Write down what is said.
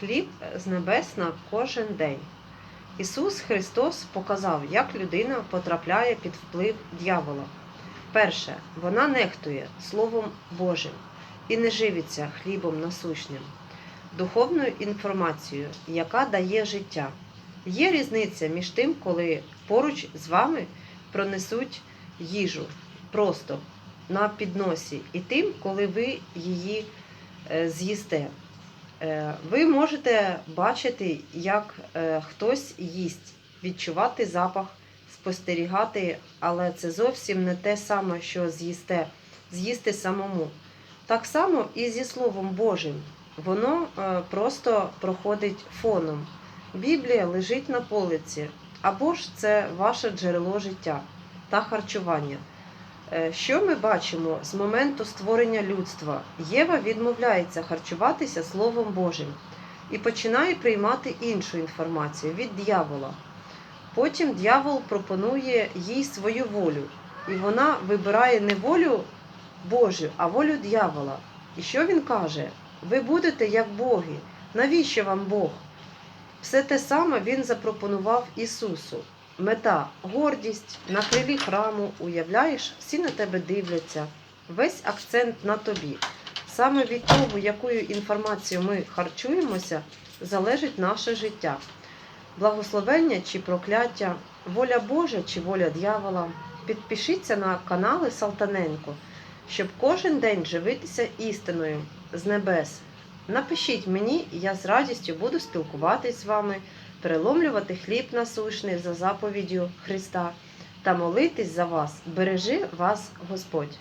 хліб з небес на кожен день. Ісус Христос показав, як людина потрапляє під вплив дьявола. Перше, вона нехтує Словом Божим і не живиться хлібом насущним, духовною інформацією, яка дає життя. Є різниця між тим, коли поруч з вами пронесуть їжу просто на підносі, і тим, коли ви її е, з'їсте. Е, Ви можете бачити, як е, хтось їсть, відчувати запах, спостерігати, але це зовсім не те саме, що з'їсте, з'їсти самому. Так само і зі Словом Божим. Воно е, просто проходить фоном. Біблія лежить на полиці, або ж це ваше джерело життя та харчування. Е, Що ми бачимо з моменту створення людства? Єва відмовляється харчуватися Словом Божим і починає приймати іншу інформацію від дьявола. Потім дьявол пропонує їй свою волю, і вона вибирає не волю Божу, а волю дьявола. І що він каже? Ви будете як боги. Навіщо вам Бог? Все те саме він запропонував Ісусу. Мета гордість на крилі храму, уявляєш, всі на тебе дивляться. Весь акцент на тобі. Саме від того, якою інформацією ми харчуємося, залежить наше життя. Благословення чи прокляття, воля Божа чи воля дьявола. Підпишіться на канали Салтаненко, щоб кожен день живитися істиною з небес. Напишіть мені, я з радістю буду спілкуватись з вами, переломлювати хліб насущний за заповіддю Христа та молитись за вас. Бережи вас Господь.